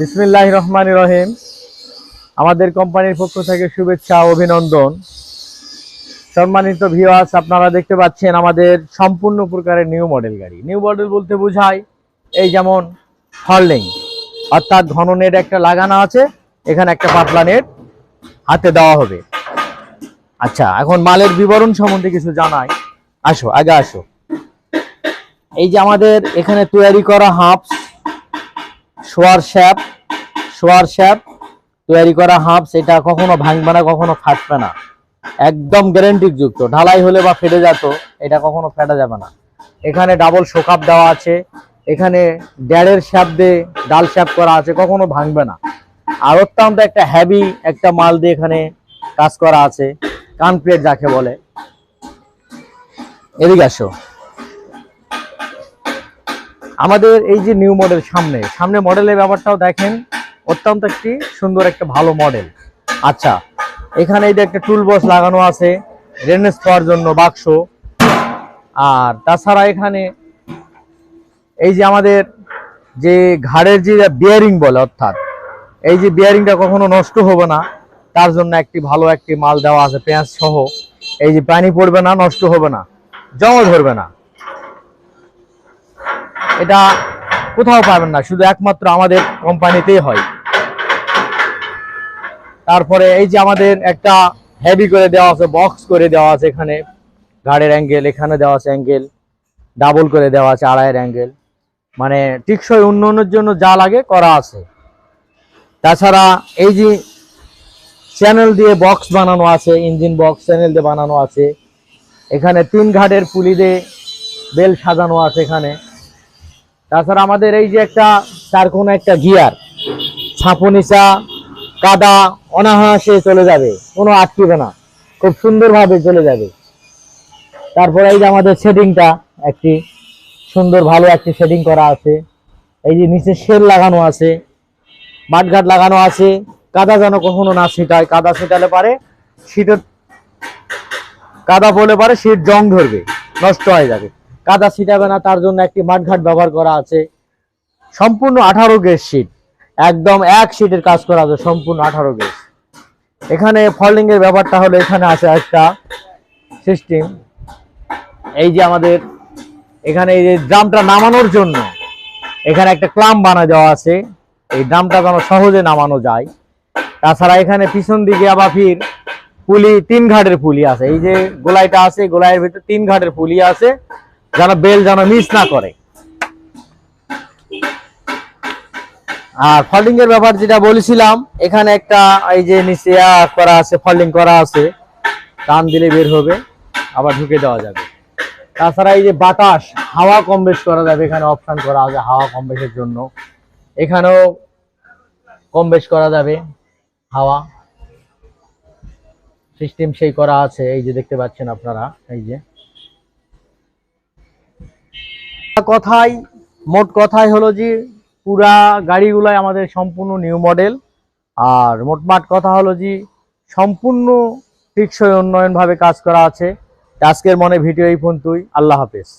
বিসমিল্লাহ রহমান রহিম। আমাদের কোম্পানির পক্ষ থেকে শুভেচ্ছা অভিনন্দন। সম্মানিত ভিওয়ার্স আপনারা দেখতে পাচ্ছেন আমাদের সম্পূর্ণ প্রকারের নিউ মডেল গাড়ি। নিউ মডেল বলতে বোঝায় এই যেমন হর্লিং অর্থাৎ ঘন নেট একটা লাগানো আছে, এখানে একটা পাতলা নেট হাতে দেওয়া হবে। আচ্ছা এখন মালের বিবরণ সম্বন্ধে কিছু জানাই। আসো, আগে আসো। এই যে আমাদের এখানে তৈরি করা হাফস শোয়ার শ্যাপ শোয়ার শ্যাপ, তৈরি করা হাফস এটা কখনো ভাঙবে না, কখনো ফাটবে না। একদম গ্যারেন্টি যুক্ত। ঢালাই হলে বা ফেটে যেত, এটা কখনো ফেটা যাবে না। এখানে ডাবল শোকাপ দেওয়া আছে। এখানে ড্যাড়ের শ্যাপ দিয়ে ডাল শ্যাপ করা আছে, কখনো ভাঙবে না। আর অত্যন্ত একটা হ্যাভি একটা মাল দিয়ে এখানে কাজ করা আছে। কান প্লেট যাকে বলে। এদিকে আসো। আমাদের এই যে নিউ মডেল সামনে সামনে মডেলের ব্যাপারটাও দেখেন, অত্যন্ত একটি সুন্দর একটা ভালো মডেল আচ্ছা এখানে এই যে একটা টুল বক্স লাগানো আছে রেনেস খাওয়ার জন্য বাক্স। আর তাছাড়া এখানে এই যে আমাদের যে ঘাড়ের যে বিয়ারিং বলে, অর্থাৎ এই যে বিয়ারিংটা কখনো নষ্ট হবে না, তার জন্য একটি ভালো একটি মাল দেওয়া আছে, পেঁয়াজ সহ। এই যে পানি পড়বে না, নষ্ট হবে না, জমা ধরবে না। এটা কোথাও পাবেন না, শুধু একমাত্র আমাদের কোম্পানিতেই হয়। তারপরে এই যে আমাদের একটা হেভি করে দেওয়া আছে বক্স করে দেওয়া আছে এখানে ঘাড়ের অ্যাঙ্গেল এখানে দেওয়া আছে অ্যাঙ্গেল ডাবল করে দেওয়া আছে আড়াইয়ের অ্যাঙ্গেল মানে টিকসই উন্নয়নের জন্য যা লাগে করা আছে। তাছাড়া এই যে চ্যানেল দিয়ে বক্স বানানো আছে ইঞ্জিন বক্স চ্যানেল দিয়ে বানানো আছে, এখানে তিন ঘাটের পুলি দিয়ে বেল সাজানো আছে এখানে। তাছাড়া আমাদের এই যে একটা চার কোনো একটা গিয়ার, ছাপুনিচা, কাদা, অনাহাসে চলে যাবে, কোনো আটকিবে না, খুব সুন্দরভাবে চলে যাবে। তারপরে এই যে আমাদের শেডিংটা, একটি সুন্দর ভালো একটি শেডিং করা আছে। এই যে নিচে শেল লাগানো আছে, মাঠঘাট লাগানো আছে, কাদা যেন কখনো না ছিটায়, কাদা ছিটালে পারে, শীতের কাদা পড়লে পারে, শীত জং ধরবে, নষ্ট হয়ে যাবে। কাদা ছিটাবে না, তার জন্য একটি মাঠঘাট ব্যবহার করা আছে। সম্পূর্ণ আঠারো গেজ শীট একদম এক শীটের কাজ করা আছে, সম্পূর্ণ আঠারো গেজ এখানে ফল্ডিং এর ব্যাপারটা হলো, এখানে আছে একটা সিস্টেম এই যে আমাদের, এখানে এই যে ড্রামটা নামানোর জন্য, এখানে একটা ক্লাম বানা দেওয়া আছে। এই ড্রামটা যেন সহজে নামানো যায়। তাছাড়া এখানে পিছন দিকে আবার ফির পুলি, তিন ঘাটের পুলি আছে। এই যে গোলাইটা আছে, গোলাইয়ের ভিতরে তিন ঘাটের পুলি আছে। যেন বেল যেন মিস না করে। আর ফল্ডিং এর ব্যাপার যেটা বলেছিলাম, এখানে একটা এই যে নিচে করা আছে ফল্ডিং করা আছে, টান দিলে বের হবে, আবার ঢুকে দেওয়া যাবে। তাছাড়া এই যে বাতাস, হাওয়া কম বেশ করা যাবে, এখানে অপশান করা আছে হাওয়া কম বেশের জন্য। এখানেও কম বেশ করা যাবে, হাওয়া। সিস্টেম সেই করা আছে, এই যে দেখতে পাচ্ছেন আপনারা, এই যে। কথাই, মোট কথাই হলো যে, পুরা গাড়িগুলাই আমাদের সম্পূর্ণ নিউ মডেল আর মোটমাট কথা হলো যে, সম্পূর্ণ টেকসই উন্নয়নভাবে কাজ করা আছে। আজকের মনে ভিডিও এই ফোন তুই আল্লাহ হাফেজ।